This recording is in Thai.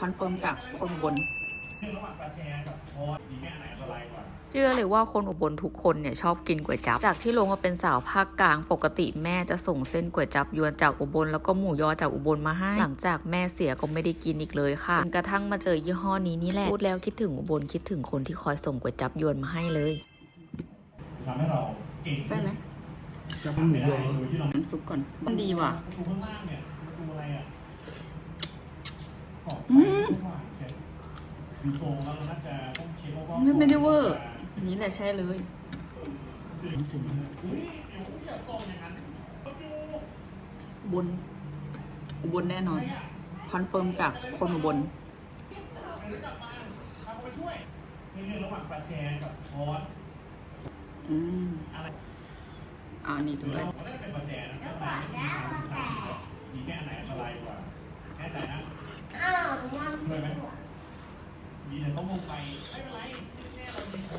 คอนเฟิร์มจากคนอุบนระหว่างปลาแชร์กับคอสมีแค่ไหนอันตรายกว่าเชื่อเลยว่าคนอุบลทุกคนเนี่ยชอบกินก๋วยจั๊บจากที่ลงมาเป็นสาวภาคกลางปกติแม่จะส่งเส้นก๋วยจั๊บยวนจากอุบลแล้วก็หมูยอจากอุบลมาให้ หลังจากแม่เสียก็ไม่ได้กินอีกเลยค่ะจนกระทั่งมาเจอยี่ห้อนี้นี่แหละพูดแล้วคิดถึงอุบลคิดถึงคนที่คอยส่งก๋วยจั๊บยวนมาให้เลยทำให้เราเก่งใช่ไหมจะทำไม่ได้โดยที่เราน้ำซุปก่อนมันดีว่ะ ประตูข้างล่างเนี่ยประตูอะไรอะสอบ อื ไป ม ทุกวันเช็ค ดูทรงแล้วเราน่าจะต้องเช็คว่าไม่ไม่ได้เวอร์อันนี้แหละใช่เลยอุ้ยเดี๋ยวอย่าส่งอย่างนั้นประตูอุบลอุบลแน่นอนคอนเฟิร์มจากคนอุบลเดี๋ยวกลับมาเอาไปช่วยนี่ มีแต่ต้องลงไปไม่เป็นไร